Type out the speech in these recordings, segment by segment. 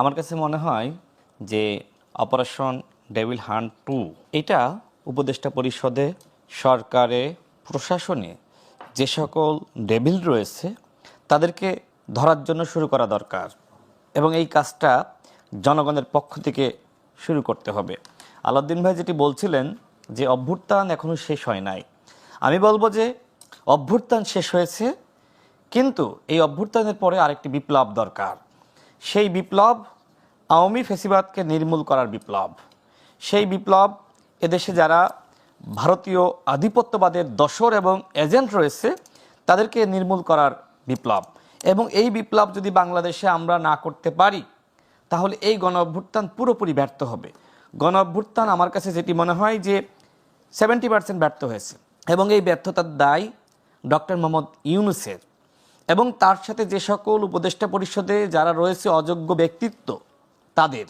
আমার কাছে মনে হয় যে অপারেশন ডেভিল হান্ট টু, এটা উপদেষ্টা পরিষদে, সরকারে, প্রশাসনে যে সকল ডেভিল রয়েছে, তাদেরকে ধরার জন্য শুরু করা দরকার। এবং এই কাজটা জনগণের পক্ষ থেকে শুরু করতে হবে। আলাউদ্দিন ভাই যেটি বলছিলেন যে অভ্যুত্থান এখনও শেষ হয় নাই। আমি বলব যে অভ্যুত্থান শেষ হয়েছে, কিন্তু এই অভ্যুত্থানের পরে আরেকটি বিপ্লব দরকার। সেই বিপ্লব আওয়ামী ফেসিবাদকে নির্মূল করার বিপ্লব। সেই বিপ্লব এদেশে যারা ভারতীয় আধিপত্যবাদের দশর এবং এজেন্ট রয়েছে, তাদেরকে নির্মূল করার বিপ্লব। এবং এই বিপ্লব যদি বাংলাদেশে আমরা না করতে পারি, তাহলে এই গণ অভ্যুত্থান পুরোপুরি ব্যর্থ হবে। গণ অভ্যুত্থান আমার কাছে যেটি মনে হয় যে সেভেন্টি পার্সেন্ট ব্যর্থ হয়েছে। এবং এই ব্যর্থতার দায় ডক্টর মোহাম্মদ ইউনুসের। এবং তার সাথে যে সকল উপদেষ্টা পরিষদে যারা রয়েছে অযোগ্য ব্যক্তিত্ব তাদের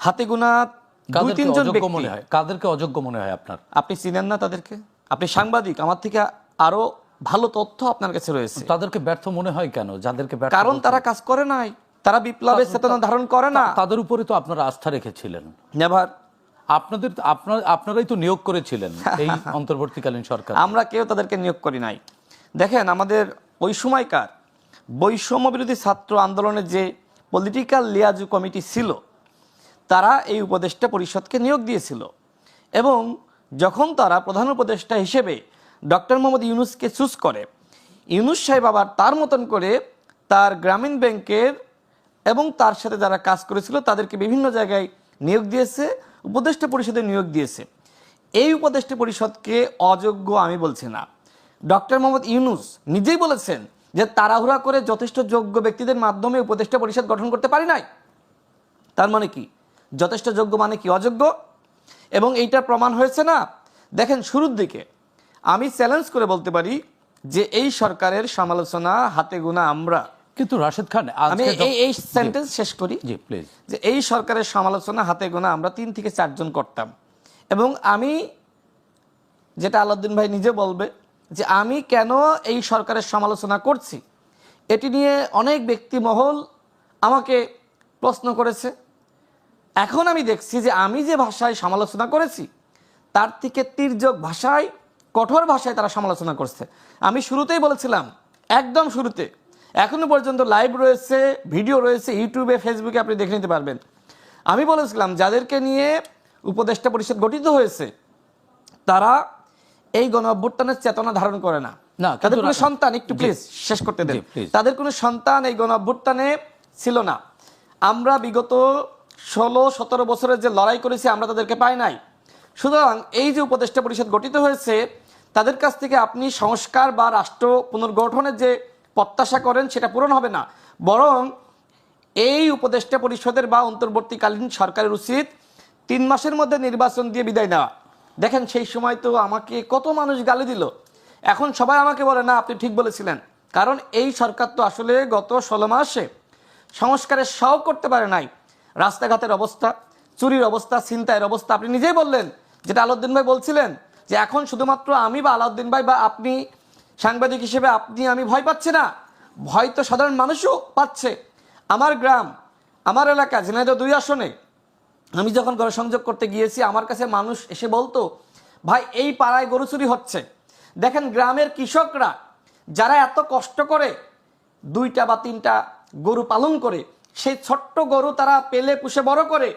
হাতে গোনা দুই তিনজন মনে হয়? কাদেরকে অযোগ্য মনে হয় আপনার? আপনি চিনেন না তাদেরকে? আপনি সাংবাদিক আমার থেকে আরও ভালো তথ্য আপনার কাছে রয়েছে। তাদেরকে ব্যর্থ মনে হয় কেন? যাদেরকে কারণ তারা কাজ করে নাই। তারা বিপ্লবের চেতনা ধারণ করে না। তাদের উপরে তো আপনারা আস্থা রেখেছিলেন। নেভার। আপনাদের আপনার আপনারাই তো নিয়োগ করেছিলেন এই অন্তর্বর্তীকালীন সরকার। আমরা কেউ তাদেরকে নিয়োগ করি নাই। দেখেন আমাদের ওই সময়কার বৈষম্য বিরোধী ছাত্র আন্দোলনের যে পলিটিক্যাল লিয়াজু কমিটি ছিল, তারা এই উপদেষ্টা পরিষদকে নিয়োগ দিয়েছিল এবং যখন তারা প্রধান উপদেষ্টা হিসেবে ডক্টর মোহাম্মদ ইউনুসকে চুজ করে, ইউনুস সাহেব আবার তার মতন করে তার গ্রামীণ ব্যাংকের এবং তার সাথে যারা কাজ করেছিল তাদেরকে বিভিন্ন জায়গায় নিয়োগ দিয়েছে, উপদেষ্টা পরিষদে নিয়োগ দিয়েছে। এই উপদেষ্টা পরিষদকে অযোগ্য আমি বলছি না। ডক্টর মোহাম্মদ ইউনুস নিজেই বলেছেন যে তাড়াহুড়া করে যথেষ্ট যোগ্য ব্যক্তিদের মাধ্যমে উপদেষ্টা পরিষদ গঠন করতে পারি নাই। তার মানে কি? যথেষ্ট যোগ্য মানে কি অযোগ্য? এবং এইটার প্রমাণ হয়েছে না? দেখেন শুরুর দিকে আমি চ্যালেঞ্জ করে বলতে পারি যে এই সরকারের সমালোচনা হাতে গোনা আমরা। কিন্তু রাশেদ খান আমি এই এই সেন্টেন্স শেষ করি জি প্লিজ যে এই সরকারের সমালোচনা হাতে গোনা আমরা তিন থেকে চারজন করতাম। এবং আমি যেটা আলাউদ্দিন ভাই নিজে বলবে যে আমি কেন এই সরকারের সমালোচনা করছি? এটি নিয়ে অনেক ব্যক্তি মহল আমাকে প্রশ্ন করেছে। এখন আমি দেখছি যে আমি যে ভাষায় সমালোচনা করেছি, তার থেকে তির্যক ভাষায়, কঠোর ভাষায় তারা সমালোচনা করছে। আমি শুরুতেই বলেছিলাম, একদম শুরুতে। এখনও পর্যন্ত লাইভ রয়েছে ভিডিও রয়েছে ইউটিউবে ফেসবুকে আপনি দেখে নিতে পারবেন। আমি বলেছিলাম, যাদেরকে নিয়ে উপদেষ্টা পরিষদ গঠিত হয়েছে, তারা এই গণ অভ্যুত্থানের চেতনা ধারণ করে না। না, তাদের কোনো সন্তান একটু প্লিজ শেষ করতে দেন। তাদের কোনো সন্তান এই গণ অভ্যুত্থানে ছিল না। আমরা বিগত ষোলো সতেরো বছরের যে লড়াই করেছি আমরা তাদেরকে পাই নাই। সুতরাং এই যে উপদেষ্টা পরিষদ গঠিত হয়েছে তাদের কাছ থেকে আপনি সংস্কার বা রাষ্ট্র পুনর্গঠনের যে প্রত্যাশা করেন সেটা পূরণ হবে না। বরং এই উপদেষ্টা পরিষদের বা অন্তর্বর্তীকালীন সরকারের উচিত তিন মাসের মধ্যে নির্বাচন দিয়ে বিদায় নেওয়া। দেখেন সেই সময় তো আমাকে কত মানুষ গালি দিল। এখন সবাই আমাকে বলে, না, আপনি ঠিক বলেছিলেন। কারণ এই সরকার তো আসলে গত ষোলো মাসে সংস্কারের সব করতে পারে নাই। রাস্তাঘাটের অবস্থা, চুরির অবস্থা, ছিনতাইয়ের অবস্থা, আপনি নিজেই বললেন, যেটা আলাউদ্দিন ভাই বলছিলেন, যে এখন শুধুমাত্র আমি বা আলাউদ্দিন ভাই বা আপনি সাংবাদিক হিসেবে আপনি, আমি ভয় পাচ্ছি না। ভয় তো সাধারণ মানুষও পাচ্ছে। আমার গ্রাম, আমার এলাকা, ঝিনাইদহ দুই আসনে আমি যখন গণসংযোগ করতে গিয়েছি, আমার কাছে মানুষ এসে বলতো, ভাই, এই পাড়ায় গরু চুরি হচ্ছে। দেখেন, গ্রামের কৃষকরা যারা এত কষ্ট করে দুইটা বা তিনটা গরু পালন করে, সেই ছোট্ট গরু তারা পেলে পুষে বড় করে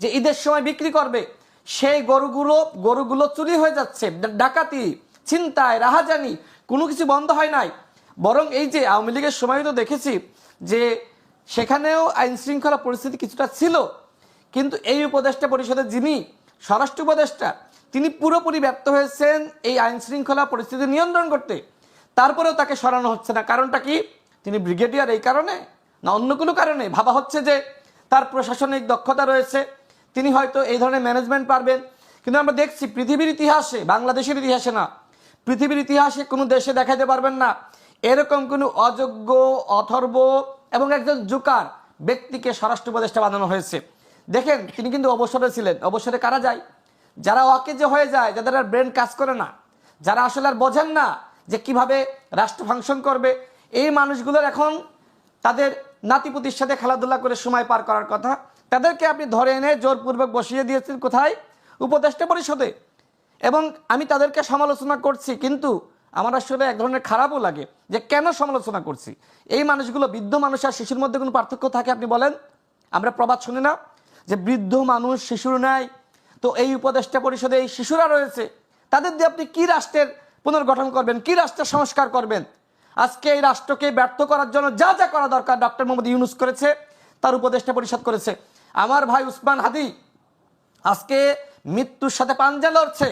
যে ঈদের সময় বিক্রি করবে, সেই গরুগুলো গরুগুলো চুরি হয়ে যাচ্ছে, ডাকাতি, ছিনতাই, রাহাজানি, কোনো কিছু বন্ধ হয় নাই। বরং এই যে আওয়ামী লীগের সময় তো দেখেছি যে সেখানেও আইন শৃঙ্খলা পরিস্থিতি কিছুটা ছিল কিন্তু এই উপদেষ্টা পরিষদের যিনি স্বরাষ্ট্র উপদেষ্টা, তিনি পুরোপুরি ব্যর্থ হয়েছেন এই আইন শৃঙ্খলা পরিস্থিতি নিয়ন্ত্রণ করতে। তারপরেও তাকে সরানো হচ্ছে না। কারণটা কি? তিনি ব্রিগেডিয়ার এই কারণে না অন্য কোনো কারণে? ভাবা হচ্ছে যে তার প্রশাসনিক দক্ষতা রয়েছে। তিনি হয়তো এই ধরনের ম্যানেজমেন্ট পারবেন। কিন্তু আমরা দেখছি পৃথিবীর ইতিহাসে, বাংলাদেশের ইতিহাসে না, পৃথিবীর ইতিহাসে কোনো দেশে দেখাতে পারবেন না এরকম কোনো অযোগ্য, অথর্ব এবং একজন জুকার ব্যক্তিকে স্বরাষ্ট্র উপদেষ্টা বানানো হয়েছে। দেখেন, তিনি কিন্তু অবসরে ছিলেন। অবসরে কারা যায়? যারা অকেজে হয়ে যায়, যাদের আর ব্রেন কাজ করে না, যারা আসলে আর বোঝেন না যে কীভাবে রাষ্ট্র ফাংশন করবে, এই মানুষগুলোর এখন তাদের নাতিপুতির সাথে খেলাধুলা করে সময় পার করার কথা। তাদেরকে আপনি ধরে এনে জোরপূর্বক বসিয়ে দিয়েছেন কোথায়? উপদেষ্টা পরিষদে। এবং আমি তাদেরকে সমালোচনা করছি, কিন্তু আমার আসলে এক ধরনের খারাপও লাগে যে কেন সমালোচনা করছি? এই মানুষগুলো, বৃদ্ধ মানুষ আর শিশুর মধ্যে কোনো পার্থক্য থাকে আপনি বলেন? আমরা প্রবাদ শুনি না। যে বৃদ্ধ মানুষ, শিশুর নাই তো এই উপদেষ্টা পরিষদে এই শিশুরা রয়েছে। তাদের দিয়ে আপনি কি রাষ্ট্রের পুনর্গঠন করবেন? কি রাষ্ট্রের সংস্কার করবেন? আজকে এই রাষ্ট্রকে ব্যর্থ করার জন্য যা যা করা দরকার ডক্টর মোহাম্মদ ইউনুস করেছে, তার উপদেষ্টা পরিষদ করেছে। আমার ভাই উসমান হাদি আজকে মৃত্যুর সাথে পাঞ্জা লড়ছে।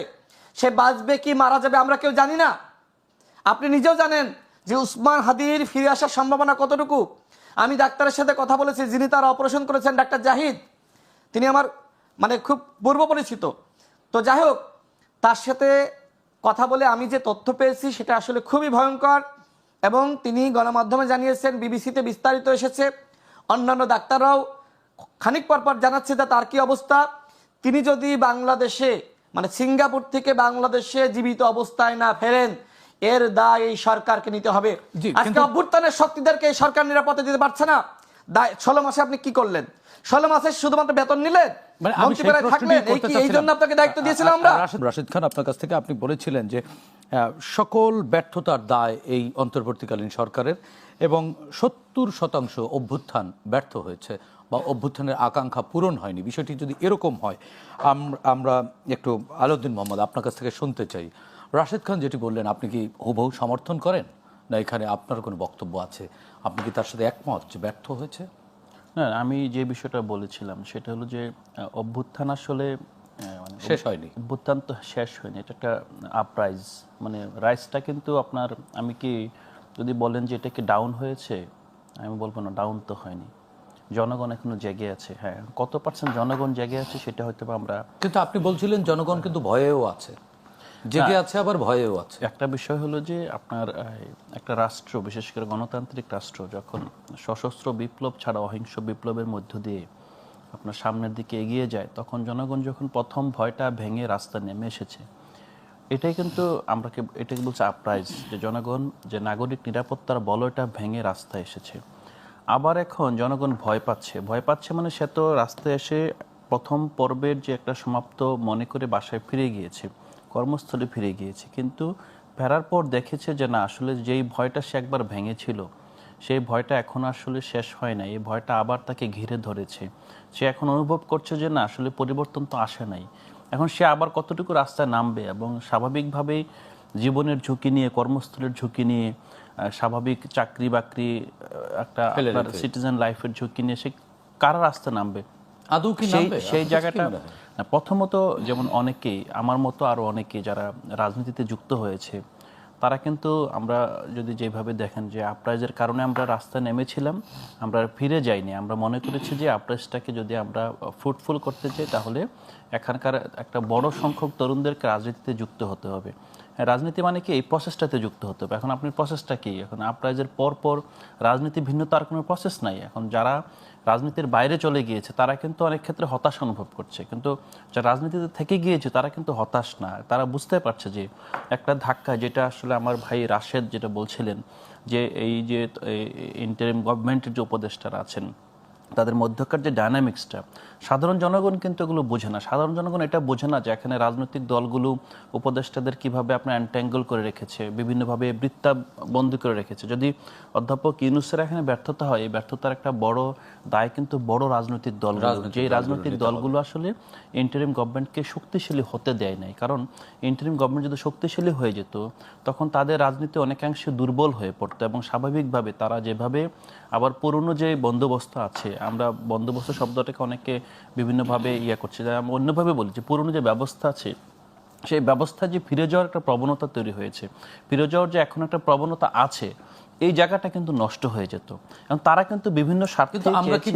সে বাঁচবে কি মারা যাবে আমরা কেউ জানি না। আপনি নিজেও জানেন যে উসমান হাদির ফিরে আসার সম্ভাবনা কতটুকু? আমি ডাক্তারের সাথে কথা বলেছি, যিনি তার অপারেশন করেছেন, ডাক্তার জাহিদ। তিনি আমার মানে খুব পূর্ব পরিচিত। তো যাই হোক তার সাথে কথা বলে আমি যে তথ্য পেয়েছি সেটা আসলে খুবই ভয়ঙ্কর এবং তিনি গণমাধ্যমে জানিয়েছেন বিবিসিতে বিস্তারিত এসেছে। অন্যান্য ডাক্তাররাও খানিক পর পর জানাচ্ছে যে তার কি অবস্থা। তিনি যদি বাংলাদেশে মানে সিঙ্গাপুর থেকে বাংলাদেশে জীবিত অবস্থায় না ফেরেন এর দায় এই সরকারকে নিতে হবে। আজকে অভ্যুত্থানের শক্তিদেরকে এই সরকার নিরাপত্তা দিতে পারছে না। দায় ষোলো মাসে আপনি কি করলেন? ষোলো মাসে শুধুমাত্র বেতন নিলেন মানে রাশিদ খান আপনার কাছ থেকে আপনি বলেছিলেন যে সকল ব্যর্থতার দায় এই অন্তর্বর্তীকালীন সরকারের এবং সত্তর শতাংশ অভ্যুত্থান ব্যর্থ হয়েছে বা অভ্যুত্থানের আকাঙ্ক্ষা পূরণ হয়নি। বিষয়টি যদি এরকম হয় আমরা একটু আলাউদ্দিন মোহাম্মদ আপনার কাছ থেকে শুনতে চাই। রাশিদ খান যেটি বললেন আপনি কি হুবহু সমর্থন করেন? না এখানে আপনার কোনো বক্তব্য আছে? আপনি কি তার সাথে একমত যে ব্যর্থ হয়েছে? না আমি যে বিষয়টা বলেছিলাম সেটা হলো যে অভ্যুত্থান আসলে মানে শেষ হয়নি। অভ্যুত্থান তো শেষ হয়নি এটা একটা আপরাইজ মানে রাইজটা কিন্তু আপনার আমি কি যদি বলেন যে এটা কি ডাউন হয়েছে? আমি বলব না ডাউন তো হয়নি। জনগণ এখনও জেগে আছে হ্যাঁ। কত পার্সেন্ট জনগণ জেগে আছে সেটা হয়তো বা আমরা কিন্তু আপনি বলছিলেন জনগণ কিন্তু ভয়েও আছে। জেগে আছে আবার ভয়েও আছে। একটা বিষয় হলো যে আপনার একটা রাষ্ট্র বিশেষ করে গণতান্ত্রিক রাষ্ট্র যখন সশস্ত্র বিপ্লব ছাড়া অহিংস বিপ্লবের মধ্য দিয়ে আপনার সামনের দিকে এগিয়ে যায় তখন জনগণ যখন প্রথম ভয়টা ভেঙে রাস্তা নেমে এসেছে এটাই কিন্তু আমরা এটাকে বলছে আপরাইজ যে জনগণ যে নাগরিক নিরাপত্তার বলয়টা ভেঙে রাস্তায় এসেছে। আবার এখন জনগণ ভয় পাচ্ছে ভয় পাচ্ছে মানে সে তো রাস্তায় এসে প্রথম পর্বের যে একটা সমাপ্ত মনে করে বাসায় ফিরে গিয়েছে। কর্মস্থলে ফিরে গিয়েছে। কিন্তু ফেরার পর দেখেছে যে না আসলে যেই ভয়টা সে একবার ভেঙেছিল সেই ভয়টা এখন আসলে শেষ হয় না এই ভয়টা আবার তাকে ঘিরে ধরেছে। সে এখন অনুভব করছে যে না আসলে পরিবর্তন তো আসে নাই। এখন সে আবার কতটুকু রাস্তায় নামবে এবং স্বাভাবিকভাবেই জীবনের ঝুঁকি নিয়ে কর্মস্থলের ঝুঁকি নিয়ে স্বাভাবিক চাকরি বাকরি একটা। সিটিজেন লাইফের ঝুঁকি নিয়ে সে কারা রাস্তা নামবে? আদৌ কি সেই জায়গাটা প্রথমত যেমন অনেকেই আমার মতো আরও অনেকে যারা রাজনীতিতে যুক্ত হয়েছে তারা কিন্তু আমরা যদি যেভাবে দেখেন যে আপরাইজের কারণে আমরা রাস্তায় নেমেছিলাম আমরা ফিরে যাইনি। আমরা মনে করেছি যে আপরাইজটাকে যদি আমরা ফ্রুটফুল করতে চাই তাহলে এখানকার একটা বড় সংখ্যক তরুণদেরকে রাজনীতিতে যুক্ত হতে হবে। হ্যাঁ, রাজনীতি মানে কি? এই প্রসেসটাতে যুক্ত হতে হবে। এখন আপনার প্রসেসটা কি? এখন আপরাইজের পর পর রাজনীতি ভিন্ন তার কোনো প্রসেস নাই। এখন যারা রাজনীতির বাইরে চলে গিয়েছে, তারা কিন্তু অনেক ক্ষেত্রে হতাশ অনুভব করছে। কিন্তু যারা রাজনীতিতে থেকে গিয়েছে, তারা কিন্তু হতাশ না। তারা বুঝতে পারছে যে একটা ধাক্কা যেটা আসলে আমার ভাই রাশেদ যেটা বলছিলেন যে এই যে ইন্টারিম গভর্নমেন্টের যে উপদেষ্টারা আছেন তাদের মধ্যকার যে ডায়নামিক্সটা সাধারণ জনগণ কিন্তু এগুলো বোঝে না। সাধারণ জনগণ এটা বোঝে না যে এখানে রাজনৈতিক দলগুলো উপদেষ্টাদের কীভাবে আপনার অ্যান্ট্যাঙ্গল করে রেখেছে বিভিন্নভাবে বৃত্তা বন্দী করে রেখেছে। যদি অধ্যাপক ইউনুসের এখানে ব্যর্থতা হয় এই ব্যর্থতার একটা বড় দায় কিন্তু বড় রাজনৈতিক দল যেই রাজনৈতিক দলগুলো আসলে ইন্টারিম গভর্নমেন্টকে শক্তিশালী হতে দেয় নাই। কারণ ইন্টারিম গভর্নমেন্ট যদি শক্তিশালী হয়ে যেত তখন তাদের রাজনীতি অনেকাংশে দুর্বল হয়ে পড়তো এবং স্বাভাবিকভাবে তারা যেভাবে আবার পুরনো যে বন্দোবস্ত আছে, আমরা বন্দোবস্ত শব্দটাকে অনেকে বিভিন্নভাবে ইয়ে করছে। অন্যভাবে বলি যে, পুরনো যে ব্যবস্থা আছে সেই ব্যবস্থা যে ফিরে যাওয়ার একটা প্রবণতা তৈরি হয়েছে ফিরে যাওয়ার যে এখন একটা প্রবণতা আছে এই জায়গাটা কিন্তু নষ্ট হয়ে যেত। এবং তারা কিন্তু বিভিন্ন স্বার্থে আমরা কি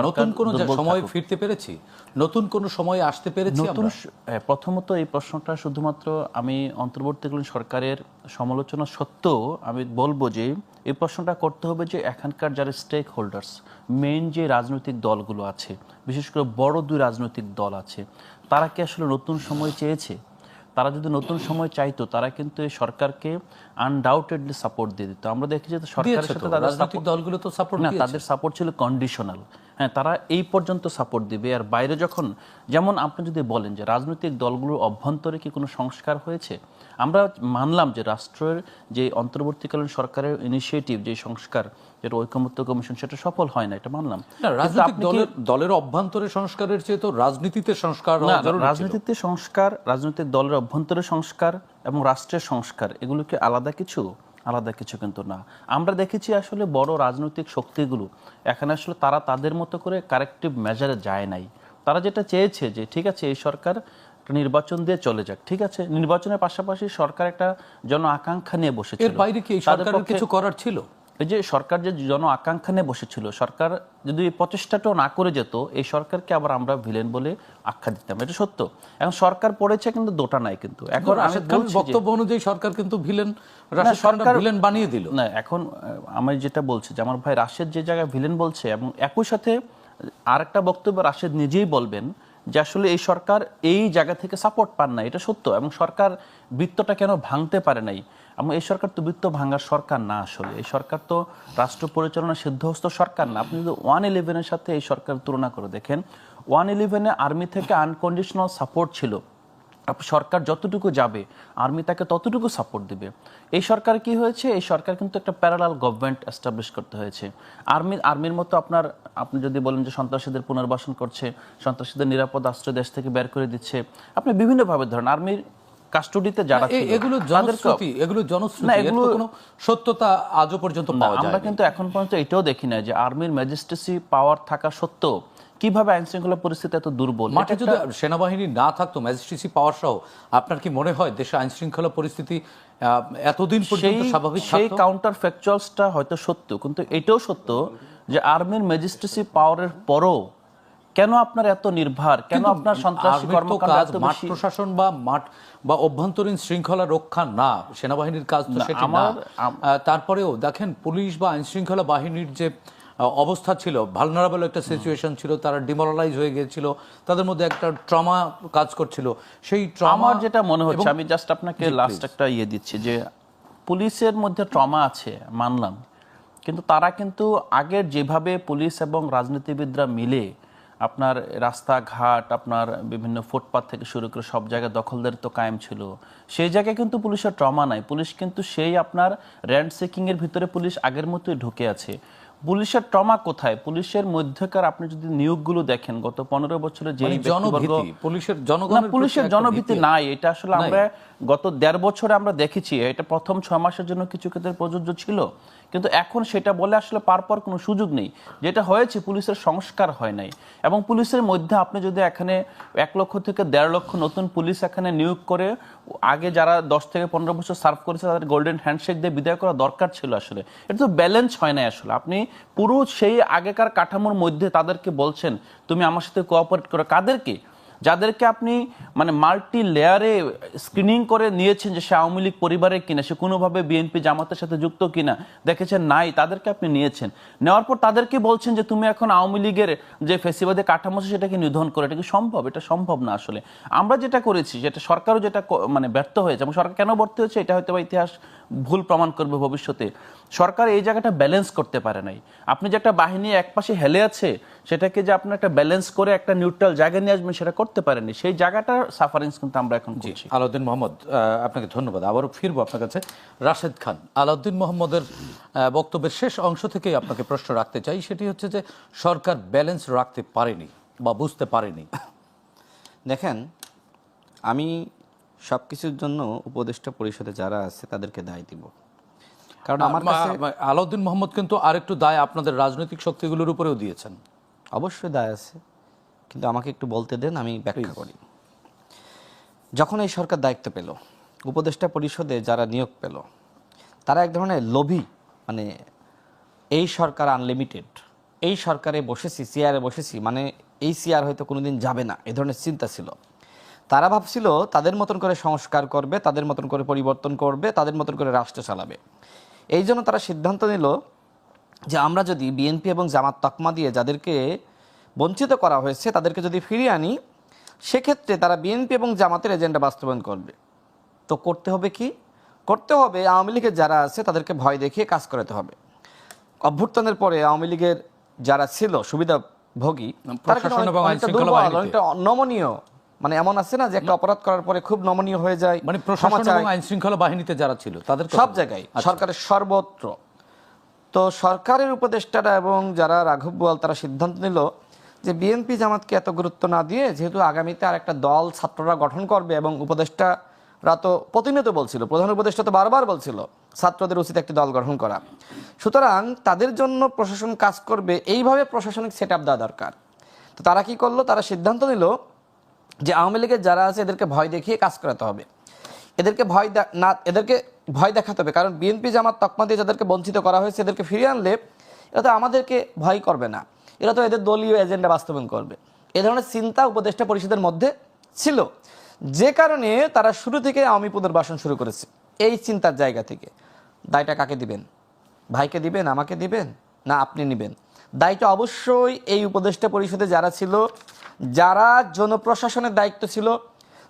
নতুন কোন সময় ফিরতে পেরেছি? নতুন কোন সময় আসতে পেরেছি নতুন হ্যাঁ, প্রথমত এই প্রশ্নটা শুধুমাত্র আমি অন্তর্বর্তীকালীন সরকারের সমালোচনা সত্ত্বেও আমি বলব যে এই প্রশ্নটা করতে হবে যে এখানকার যারা স্টেক হোল্ডার্স মেইন যে রাজনৈতিক দলগুলো আছে বিশেষ করে বড় দুই রাজনৈতিক দল আছে তারা কি আসলে নতুন সময় চেয়েছে? তারা যদি নতুন সময় চাইতো তারা কিন্তু এই সরকারকে আনডাউটেডলি সাপোর্ট দিয়ে দিত। আমরা দেখি যে সরকারের সাথে তাদের দলগুলো তো সাপোর্ট না তাদের সাপোর্ট ছিল কন্ডিশনাল হ্যাঁ তারা এই পর্যন্ত সাপোর্ট দিবে। আর বাইরে যখন যেমন আপনি যদি বলেন যে রাজনৈতিক দলগুলোর অভ্যন্তরে কি কোনো সংস্কার হয়েছে আমরা মানলাম যে রাষ্ট্রের যে অন্তর্বর্তীকালীন সরকারের ইনিশিয়েটিভ যে সংস্কার যেটা ঐকমত্য কমিশন সেটা সফল হয় না এটা মানলাম। দলের অভ্যন্তরে সংস্কারের চেয়ে তো রাজনীতিতে সংস্কার। রাজনীতিতে সংস্কার রাজনৈতিক দলের অভ্যন্তরে সংস্কার এবং রাষ্ট্রের সংস্কার এগুলো কি আলাদা কিছু? আলাদা কিছু কিন্তু না। আমরা দেখেছি আসলে বড় রাজনৈতিক শক্তিগুলো এখানে আসলে তারা তাদের মতো করে কারেক্টিভ মেজারে যায় নাই। তারা যেটা চেয়েছে যে ঠিক আছে এই সরকার নির্বাচন দিয়ে চলে যাক ঠিক আছে? নির্বাচনের পাশাপাশি সরকার একটা জন আকাঙ্ক্ষা নিয়ে বসেছে এর বাইরে কি সরকারের কিছু করার ছিল? এই যে সরকার যে জন আকাঙ্ক্ষা নিয়ে বসেছিল সরকার যদি এই প্রচেষ্টাটাও না করে যেত এই সরকারকে আবার আমরা ভিলেন বলে আখ্যা দিতাম। এটা সত্য। এখন সরকার পড়েছে কিন্তু দোটা নাই কিন্তু। এখন বক্তব্য অনুযায়ী সরকার কিন্তু ভিলেন সরকার- ভিলেন বানিয়ে দিল। না এখন আমি যেটা বলছি যে আমার ভাই রাশেদ যে জায়গায় ভিলেন বলছে এবং একই সাথে আরেকটা বক্তব্য রাশেদ নিজেই বলবেন যে আসলে এই সরকার এই জায়গা থেকে সাপোর্ট পান না এটা সত্য। এবং সরকার বৃত্তটা কেন ভাঙতে পারে নাই? এবং এই সরকার তো বৃত্ত ভাঙার সরকার না আসলে। এই সরকার তো রাষ্ট্র পরিচালনা সিদ্ধহস্ত সরকার না। আপনি যদি ওয়ান ইলেভেনের সাথে এই সরকার তুলনা করে দেখেন, ওয়ান ইলেভেনে আর্মি থেকে আনকন্ডিশনাল সাপোর্ট ছিল। সরকার যতটুকু যাবে, আর্মি তাকে ততটুকু সাপোর্ট দিবে। এই সরকার কি হয়েছে? এই সরকার কিন্তু একটা প্যারালাল গভর্নমেন্ট এস্টাবলিশ করতে হয়েছে। আর্মি, আর্মির মতো আপনার, আপনি যদি বলেন যে সন্ত্রাসীদের পুনর্বাসন করছে, সন্ত্রাসীদের নিরাপদ আশ্রয় দেশ থেকে বের করে দিচ্ছে, আপনি বিভিন্নভাবে ধরেন, আর্মির কাস্টডিতে যারা ছিল, এগুলো জনশ্রুতি এগুলো জনশ্রুতি না, এগুলো- কোনো সত্যতা আজও পর্যন্ত পাওয়া আমরা কিন্তু এখন পর্যন্ত এটাও দেখি না যে আর্মির ম্যাজিস্ট্রেসি পাওয়ার থাকা সত্ত্বেও কীভাবে আইন শৃঙ্খলা পরিস্থিতি এত দুর্বল? মাঠে যদি সেনাবাহিনী না থাকতো ম্যাজিস্ট্রেসি পাওয়ার সহ আপনার কি মনে হয় দেশে আইন শৃঙ্খলা পরিস্থিতি এতদিন পর্যন্ত স্বাভাবিক সেই কাউন্টার ফ্যাকচুয়ালসটা হয়তো সত্য কিন্তু এটাও সত্য যে আর্মির ম্যাজিস্ট্রেসি পাওয়ারের পরও কেন আপনার এত নির্ভর? কেন আপনার সন্ত্রাসী কর্মকাণ্ড মাঠ প্রশাসন বা মাঠ বা অভ্যন্তরীণ শৃঙ্খলা রক্ষা না সেনাবাহিনীর কাজ তো সেটি না। তারপরেও দেখেন পুলিশ বা আইন শৃঙ্খলা বাহিনীর যে অবস্থা ছিল ভালনারেবল একটা সিচুয়েশন ছিল তারা ডিমোরালাইজ হয়ে গিয়েছিল তাদের মধ্যে একটা ট্রমা কাজ করছিল। সেই ট্রমা যেটা মনে হচ্ছে আমি জাস্ট আপনাকে লাস্ট একটা ইয়ে দিচ্ছি যে পুলিশের মধ্যে ট্রমা আছে মানলাম। কিন্তু তারা কিন্তু আগের যেভাবে পুলিশ এবং রাজনীতিবিদরা মিলে আপনার রাস্তাঘাট আপনার বিভিন্ন ফুটপাথ থেকে শুরু করে সব জায়গায় দখলদার তো কায়েম ছিল। সেই জায়গায় কিন্তু পুলিশের ট্রমা নাই। পুলিশ কিন্তু সেই আপনার র্যান্ড সেকিং এর ভিতরে পুলিশ আগের মতোই ঢুকে আছে। পুলিশের ট্রমা কোথায়? পুলিশের মধ্যকার আপনি যদি নিয়োগগুলো দেখেন গত পনেরো বছরে যে মানে পুলিশের পুলিশের জনভীতি নাই। এটা আসলে আমরা গত দেড় বছরে আমরা দেখেছি। এটা প্রথম ছয় মাসের জন্য কিছু ক্ষেত্রে প্রযোজ্য ছিল। কিন্তু এখন সেটা বলে আসলে পার পর কোনো সুযোগ নেই। যেটা হয়েছে পুলিশের সংস্কার হয় নাই। এবং পুলিশের মধ্যে আপনি যদি এখানে এক লক্ষ থেকে দেড় লক্ষ নতুন পুলিশ এখানে নিয়োগ করে, আগে যারা দশ থেকে পনেরো বছর সার্ভ করেছে, তাদের গোল্ডেন হ্যান্ডশেক দিয়ে বিদায় করা দরকার ছিল আসলে। এটা তো ব্যালেন্স হয় না আসলে। আপনি পুরো সেই আগেকার কাঠামোর মধ্যে তাদেরকে বলছেন, তুমি আমার সাথে কোঅপারেট করো। কাদেরকে? যাদেরকে আপনি মানে মাল্টি লেয়ারে স্ক্রিনিং করে নিয়েছেন যে সে আওয়ামী লীগ পরিবারের কিনা, সে কোনোভাবে বিএনপি জামাতের সাথে যুক্ত কিনা, দেখেছেন নাই, তাদেরকে আপনি নিয়েছেন। নেওয়ার পর তাদেরকে বলছেন যে তুমি এখন আওয়ামী লীগের যে ফেসিবাদে কাঠামো সেটাকে নিধন করে। এটা কি সম্ভব? এটা সম্ভব না আসলে। আমরা যেটা করেছি যেটা সরকারও যেটা মানে ব্যর্থ হয়েছে, এবং সরকার কেন ব্যর্থ হয়েছে, এটা হয়তো বা ইতিহাস ভুল প্রমাণ করবে ভবিষ্যতে। সরকার এই জায়গাটা ব্যালেন্স করতে পারে নাই। আপনি যে একটা বাহিনী একপাশে হেলে আছে সেটাকে যে আপনি একটা ব্যালেন্স করে একটা নিউট্রাল জায়গায় নিয়ে আসবেন সেটা করতে পারেনি সেই জায়গাটার সাফারেন্স কিন্তু আমরা এখন করছি। আলাউদ্দিন মোহাম্মদ আপনাকে ধন্যবাদ। আবারও ফিরবো আপনার কাছে। রাশেদ খান আলাউদ্দিন মোহাম্মদের বক্তব্যের শেষ অংশ থেকেই আপনাকে প্রশ্ন রাখতে চাই। সেটি হচ্ছে যে সরকার ব্যালেন্স রাখতে পারেনি বা বুঝতে পারেনি। দেখেন আমি সব কিছুর জন্য উপদেষ্টা পরিষদে যারা আছে তাদেরকে দায় দিব। কারণ আমার কাছে আলাউদ্দিন মোহাম্মদ কিন্তু আরেকটু দায় আপনাদের রাজনৈতিক শক্তিগুলোর উপরেও দিয়েছেন। অবশ্যই দায় আছে কিন্তু আমাকে একটু বলতে দেন আমি ব্যাখ্যা করি। যখন এই সরকার দায়িত্ব পেল উপদেষ্টা পরিষদে যারা নিয়োগ পেল তারা এক ধরনের লোভী মানে এই সরকার আনলিমিটেড এই সরকারে বসেছি সিআরে বসেছি মানে এই সিআর হয়তো কোনোদিন যাবে না এ ধরনের চিন্তা ছিল। তারা ভাবছিল তাদের মতন করে সংস্কার করবে তাদের মতন করে পরিবর্তন করবে তাদের মতন করে রাষ্ট্র চালাবে। এই জন্য তারা সিদ্ধান্ত নিল যে আমরা যদি বিএনপি এবং জামাত তকমা দিয়ে যাদেরকে বঞ্চিত করা হয়েছে তাদেরকে যদি ফিরিয়ে আনি সেক্ষেত্রে তারা বিএনপি এবং জামাতের এজেন্ডা বাস্তবায়ন করবে। তো করতে হবে কি? করতে হবে আওয়ামী লীগের যারা আছে তাদেরকে ভয় দেখিয়ে কাজ করাতে হবে। অভ্যুত্থানের পরে আওয়ামী লীগের যারা ছিল সুবিধাভোগী তারা। অনেকটা নমনীয় মানে এমন আছে না যে একটা অপরাধ করার পরে খুব নমনীয় হয়ে যায় মানে প্রশাসন এবং আইন শৃঙ্খলা বাহিনীতে যারা ছিল তাদের সব জায়গায় আচ্ছা। সরকারের সর্বত্র। তো সরকারের উপদেষ্টারা এবং যারা রাঘব বোয়াল তারা সিদ্ধান্ত নিল যে বিএনপি জামাতকে এত গুরুত্ব না দিয়ে যেহেতু আগামীতে আর একটা দল ছাত্ররা গঠন করবে এবং উপদেষ্টারা তো প্রতিনিয়ত বলছিল প্রধান উপদেষ্টা তো বারবার বলছিল ছাত্রদের উচিত একটি দল গঠন করা। সুতরাং তাদের জন্য প্রশাসন কাজ করবে এইভাবে প্রশাসনিক সেট আপ দেওয়া দরকার। তো তারা কি করল? তারা সিদ্ধান্ত নিল যে আওয়ামী লীগের যারা আছে, এদেরকে ভয় দেখিয়ে কাজ করাতে হবে। এদেরকে ভয় না, এদেরকে ভয় দেখাতে হবে। কারণ বিএনপি জামাত, তকমা দিয়ে যাদেরকে বঞ্চিত করা হয়েছে, এদেরকে ফিরিয়ে আনলে এরা তো আমাদেরকে ভয় করবে না। এরা তো এদের দলীয় এজেন্ডা বাস্তবায়ন করবে। এ ধরনের চিন্তা উপদেষ্টা পরিষদের মধ্যে ছিল। যে কারণে তারা শুরু থেকে আওয়ামী পুনর্বাসন শুরু করেছে। এই চিন্তার জায়গা থেকে। দায়টা কাকে দিবেন? ভাইকে দিবেন, আমাকে দিবেন, না আপনি নেবেন? দায়টা অবশ্যই এই উপদেষ্টা পরিষদে যারা ছিল যারা জনপ্রশাসনের দায়িত্ব ছিল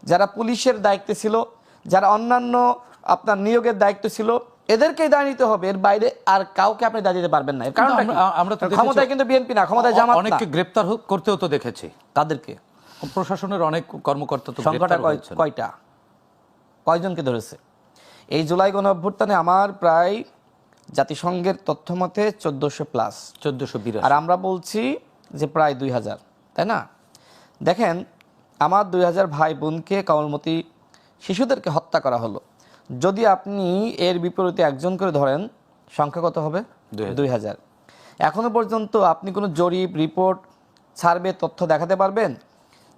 যারা পুলিশের দায়িত্বে ছিল যারা অন্যান্য আপনার নিয়োগের দায়িত্ব ছিল এদেরকেই দায় নিতে হবে। এর বাইরে আর কাউকে আপনি দায় দিতে পারবেন না। এর কারণটা কি? আমরা- ক্ষমতায় কিন্তু বিএনপি না ক্ষমতায় জামাত অনেককে গ্রেপ্তার করতেও তো দেখেছি। তাদেরকে। প্রশাসনের অনেক কর্মকর্তা তো সংখ্যাটা। কয়টা? কয়জনকে ধরেছে? এই জুলাই গণ অভ্যুত্থানে আমার প্রায় জাতিসংঘের তথ্য মতে চোদ্দশো প্লাস 1482 আর আমরা বলছি যে প্রায় দুই হাজার তাই না? দেখেন আমার দুই হাজার ভাই বোনকে কমলমতি শিশুদেরকে হত্যা করা হলো। যদি আপনি এর বিপরীতে একজন করে ধরেন সংখ্যা কত হবে? দুই হাজার। দুই হাজার। এখনও পর্যন্ত আপনি কোনো জরিপ রিপোর্ট সার্ভে তথ্য দেখাতে পারবেন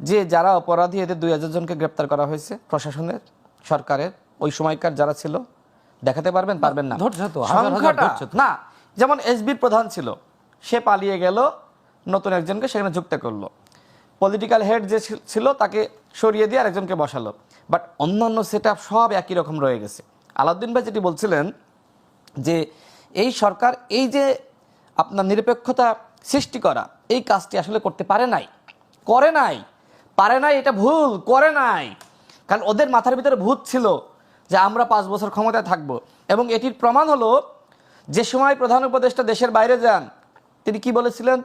যে যারা অপরাধী এদের দুই হাজার জনকে গ্রেপ্তার করা হয়েছে প্রশাসনের সরকারের ওই সময়কার যারা ছিল দেখাতে পারবেন পারবেন না। সংখ্যাটা না যেমন এসবির প্রধান ছিল সে পালিয়ে গেল নতুন একজনকে সেখানে যুক্ত করল। পলিটিক্যাল হেড যে ছিল- তাকে সরিয়ে দিয়ে আরেকজনকে বসালো। বাট অন্যান্য সেট সব একই রকম রয়ে গেছে। আলাউদ্দিন ভাই যেটি বলছিলেন যে, এই সরকার এই যে আপনার নিরপেক্ষতা সৃষ্টি করা, এই কাজটি আসলে করতে পারে নাই। করে নাই। পারে নাই এটা ভুল, করে নাই। কারণ ওদের মাথার ভিতরে ভূত ছিল যে আমরা পাঁচ বছর ক্ষমতায় থাকব। এবং এটির প্রমাণ হলো যে সময় প্রধান উপদেষ্টা দেশের বাইরে যান, তিনি কি বলেছিলেন?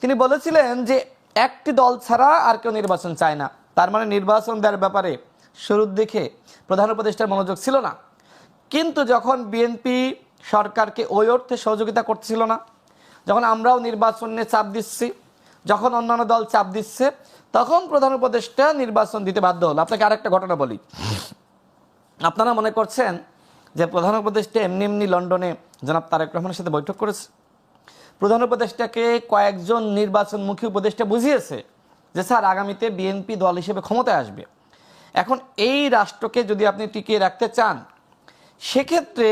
তিনি বলেছিলেন যে একটি দল ছাড়া আর কেউ নির্বাচন চায় না। তার মানে নির্বাচন দেওয়ার ব্যাপারে শুরুর দিকে প্রধান উপদেষ্টার মনোযোগ ছিল না। কিন্তু যখন বিএনপি সরকারকে ওই অর্থে সহযোগিতা করছিল না, যখন আমরাও নির্বাচন নিয়ে চাপ দিচ্ছি, যখন অন্যান্য দল চাপ দিচ্ছে, তখন প্রধান উপদেষ্টা নির্বাচন দিতে বাধ্য হলো। আপনাকে আরেকটা ঘটনা বলি। আপনারা মনে করছেন যে প্রধান উপদেষ্টা এমনি এমনি লন্ডনে জনাব তারেক রহমানের সাথে বৈঠক করেছে? প্রধান উপদেষ্টাকে কয়েকজন নির্বাচনমুখী উপদেষ্টা বুঝিয়েছে যে, স্যার, আগামীতে বিএনপি দল হিসেবে ক্ষমতায় আসবে। এখন এই রাষ্ট্রকে যদি আপনি টিকিয়ে রাখতে চান, সেক্ষেত্রে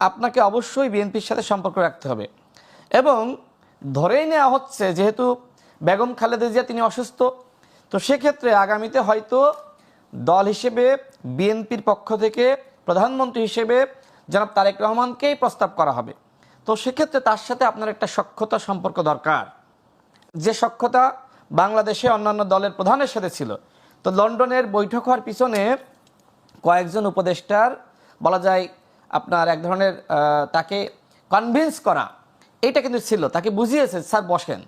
আপনাকে অবশ্যই বিএনপির সাথে সম্পর্ক রাখতে হবে। এবং ধরেই নেওয়া হচ্ছে, যেহেতু বেগম খালেদা জিয়া তিনি অসুস্থ, তো সেক্ষেত্রে আগামীতে হয়তো দল হিসেবে বিএনপির পক্ষ থেকে প্রধানমন্ত্রী হিসেবে জনাব তারেক রহমানকেই প্রস্তাব করা হবে। তো সেক্ষেত্রে তার সাথে আপনার একটা সক্ষতা সম্পর্ক দরকার। যে সক্ষতা বাংলাদেশে অন্যান্য দলের প্রধানের সাথে ছিল। তো লন্ডনের বৈঠক হওয়ার পিছনে কয়েকজন উপদেষ্টার, বলা যায়, আপনার এক ধরনের তাকে কনভিন্স করা, এটা কিন্তু ছিল, তাকে বুঝিয়েছে স্যার বসেন।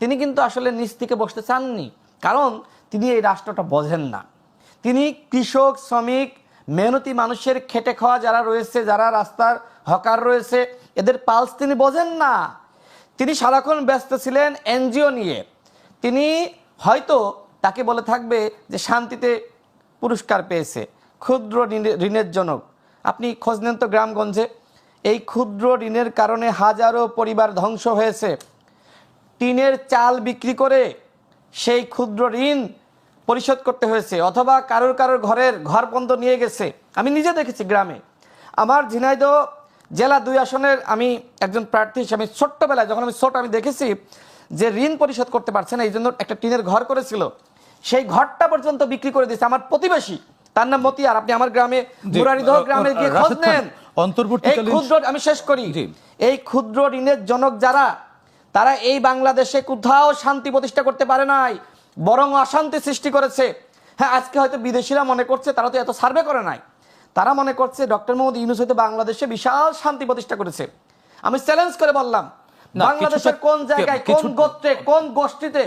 তিনি কিন্তু আসলে নিচ থেকে বসতে চাননি, কারণ তিনি এই রাষ্ট্রটা বোঝেন না। তিনি কৃষক, শ্রমিক, মেহনতি মানুষের খেটে খাওয়া যারা রয়েছে, যারা রাস্তার হকার রয়েছে, এদের পালস তিনি বোঝেন না। তিনি সারাক্ষণ ব্যস্ত ছিলেন এনজিও নিয়ে। তিনি হয়তো তাকে বলে থাকবে যে শান্তিতে পুরস্কার পেয়েছে, ক্ষুদ্র ঋণে- ঋণের জনক। আপনি খোঁজ নেন তো গ্রামগঞ্জে, এই ক্ষুদ্র ঋণের কারণে হাজারো পরিবার ধ্বংস হয়েছে। টিনের চাল বিক্রি করে সেই ক্ষুদ্র ঋণ পরিশোধ করতে হয়েছে, অথবা কারোর কারোর ঘরের ঘর বন্ধ নিয়ে গেছে। আমি নিজে দেখেছি গ্রামে। আমার ঝিনাইদহ জেলা দুই আসনের আমি একজন প্রার্থী হিসেবে আমি ছোট্টবেলায় যখন আমি ছোট আমি দেখেছি যে ঋণ পরিশোধ করতে পারছে না এই জন্য একটা টিনের ঘর করেছিল। সেই ঘরটা পর্যন্ত বিক্রি করে দিয়েছে আমার প্রতিবেশী। তার নাম মতিয়ার আপনি আমার গ্রামে মুরারিদহ গ্রামে গিয়ে খোঁজ নেন। অন্তর্বর্তীকালীন- ক্ষুদ্র আমি শেষ করি। এই ক্ষুদ্র ঋণের জনক যারা তারা এই বাংলাদেশে কোথাও শান্তি প্রতিষ্ঠা করতে পারে নাই বরং অশান্তি সৃষ্টি করেছে। হ্যাঁ আজকে হয়তো বিদেশিরা মনে করছে তারা তো এত সার্ভে করে নাই। তারা মনে করছে ডক্টর মোহাম্মদ ইউনুস হয়তো বাংলাদেশে বিশাল শান্তি প্রতিষ্ঠা করেছে। আমি চ্যালেঞ্জ করে বললাম বাংলাদেশের কোন জায়গায় কোন গোত্রে কোন গোষ্ঠীতে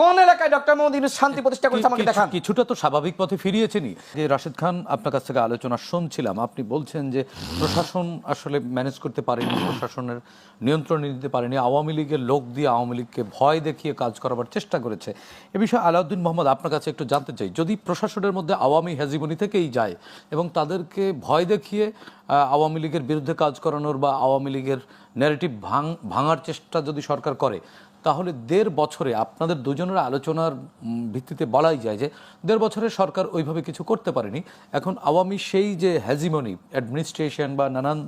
কোন এলাকায় ডক্টর মোহাম্মদ ইউনুস শান্তি প্রতিষ্ঠা করেছে আমাকে দেখান। কিছুটা তো স্বাভাবিক পথে ফিরিয়েছেনি যে রাশেদ খান আপনার কাছ থেকে আলোচনা শুনছিলাম আপনি বলছেন যে প্রশাসন আসলে ম্যানেজ করতে পারেনি প্রশাসনের নিয়ন্ত্রণে নিতে পারেনি আওয়ামী লীগের লোক দিয়ে আওয়ামী লীগকে ভয় দেখিয়ে কাজ করাবার চেষ্টা করেছে। এ বিষয়ে আলাউদ্দিন মোহাম্মদ আপনার কাছে একটু জানতে চাই যদি প্রশাসনের মধ্যে আওয়ামী হেজিমনি থেকেই যায় এবং তাদেরকে ভয় দেখিয়ে আওয়ামী লীগের বিরুদ্ধে কাজ করানোর বা আওয়ামী লীগের ন্যারেটিভ ভাঙ ভাঙার চেষ্টা যদি সরকার করে তাহলে দেড় বছরে আপনাদের দুজনের আলোচনার ভিত্তিতে বলাই যায় যে দেড় বছরে সরকার ওইভাবে কিছু করতে পারেনি এখন আওয়ামী সেই যে হ্যাজিমনি অ্যাডমিনিস্ট্রেশন বা নানান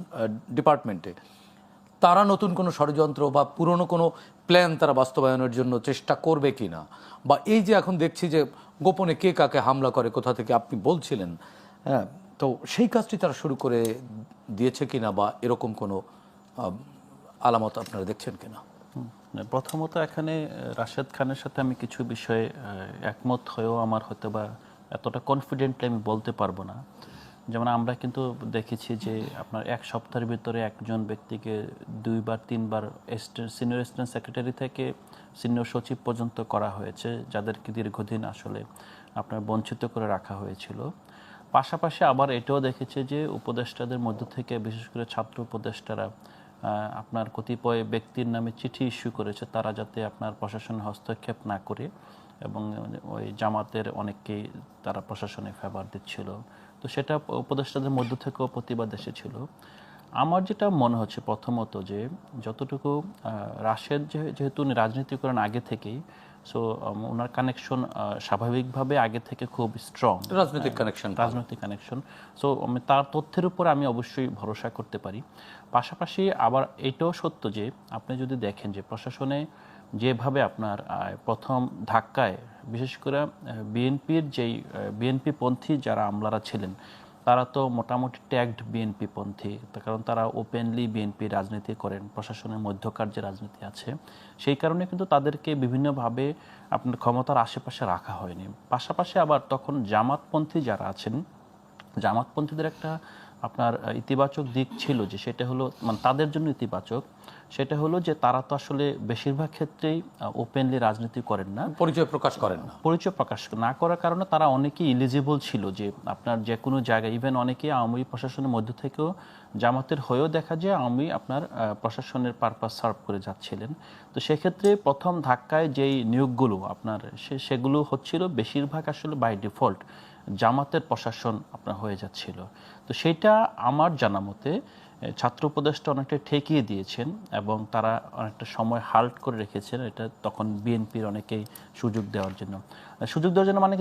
ডিপার্টমেন্টে, তারা নতুন কোনো ষড়যন্ত্র বা পুরনো কোনো প্ল্যান তারা বাস্তবায়নের জন্য চেষ্টা করবে কি না বা এই যে এখন দেখছি যে গোপনে কে কাকে হামলা করে, কোথা থেকে আপনি বলছিলেন হ্যাঁ তো সেই কাজটি তারা শুরু করে দিয়েছে কিনা বা এরকম কোনো আলামত আপনারা দেখছেন কিনা। প্রথমত এখানে রাশেদ খানের সাথে আমি কিছু বিষয়ে একমত হয়েও আমার হয়তো বা এতটা কনফিডেন্টলি আমি বলতে পারব না। যেমন আমরা কিন্তু দেখেছি যে আপনার এক সপ্তাহের ভিতরে একজন ব্যক্তিকে দুইবার, তিনবার সিনিয়র অ্যাসিস্ট্যান্ট সেক্রেটারি থেকে সিনিয়র সচিব পর্যন্ত করা হয়েছে, যাদেরকে দীর্ঘদিন আসলে আপনার বঞ্চিত করে রাখা হয়েছিল। পাশাপাশি আবার এটাও দেখেছে যে উপদেষ্টাদের মধ্য থেকে, বিশেষ করে ছাত্র উপদেষ্টারা আপনার কতিপয় ব্যক্তির নামে চিঠি ইস্যু করেছে, তারা যাতে আপনার প্রশাসন হস্তক্ষেপ না করে এবং ওই জামাতের অনেককেই তারা প্রশাসনে ফেভার দিচ্ছিল। তো সেটা উপদেষ্টাদের মধ্য থেকেও প্রতিবাদ এসেছিল। আমার যেটা মনে হচ্ছে প্রথমত যে, যতটুকু রাশেদ যেহেতু রাজনীতি করেন আগে থেকেই সো ওনার কানেকশন স্বাভাবিকভাবে আগে থেকে খুব স্ট্রং রাজনৈতিক কানেকশন রাজনৈতিক কানেকশন সো আমি তার তথ্যের উপর আমি অবশ্যই ভরসা করতে পারি। পাশাপাশি আবার এটাও সত্য যে আপনি যদি দেখেন যে প্রশাসনে যেভাবে আপনার প্রথম ধাক্কায় বিশেষ করে বিএনপির যেই বিএনপি পন্থী যারা আমলারা ছিলেন তারা তো মোটামুটি ট্যাগড বিএনপি পন্থী। কারণ তারা ওপেনলি বিএনপি রাজনীতি করেন, প্রশাসনের মধ্যকার যে রাজনীতি আছে, সেই কারণে কিন্তু তাদেরকে বিভিন্নভাবে আপনার ক্ষমতার আশেপাশে রাখা হয়নি। পাশাপাশি আবার তখন জামাতপন্থী যারা আছেন, জামাতপন্থীদের একটা আপনার ইতিবাচক দিক ছিল যে সেটা হলো মানে তাদের জন্য ইতিবাচক সেটা হলো যে তারা তো আসলে বেশিরভাগ ক্ষেত্রেই ওপেনলি রাজনীতি করেন না। পরিচয় প্রকাশ করেন না। পরিচয় প্রকাশ না করার কারণে তারা অনেকেই ইলিজিবল ছিল যে আপনার যে কোনো জায়গায় ইভেন অনেকে আওয়ামী প্রশাসনের মধ্য থেকেও জামাতের হয়েও দেখা যায় আওয়ামী আপনার প্রশাসনের পারপাস সার্ভ করে যাচ্ছিলেন। তো সেক্ষেত্রে প্রথম ধাক্কায় যেই নিয়োগগুলো আপনার সে সেগুলো হচ্ছিল বেশিরভাগ আসলে বাই ডিফল্ট জামাতের প্রশাসন আপনার হয়ে যাচ্ছিল। তো সেটা আমার জানা মতে ছাত্র উপদেষ্টা অনেকটা ঠেকিয়ে দিয়েছেন এবং তারা অনেকটা সময় হাল্ট করে রেখেছেন। এটা তখন বিএনপির অনেকেই সুযোগ দেওয়ার জন্য। সুযোগ দেওয়ার জন্য মানে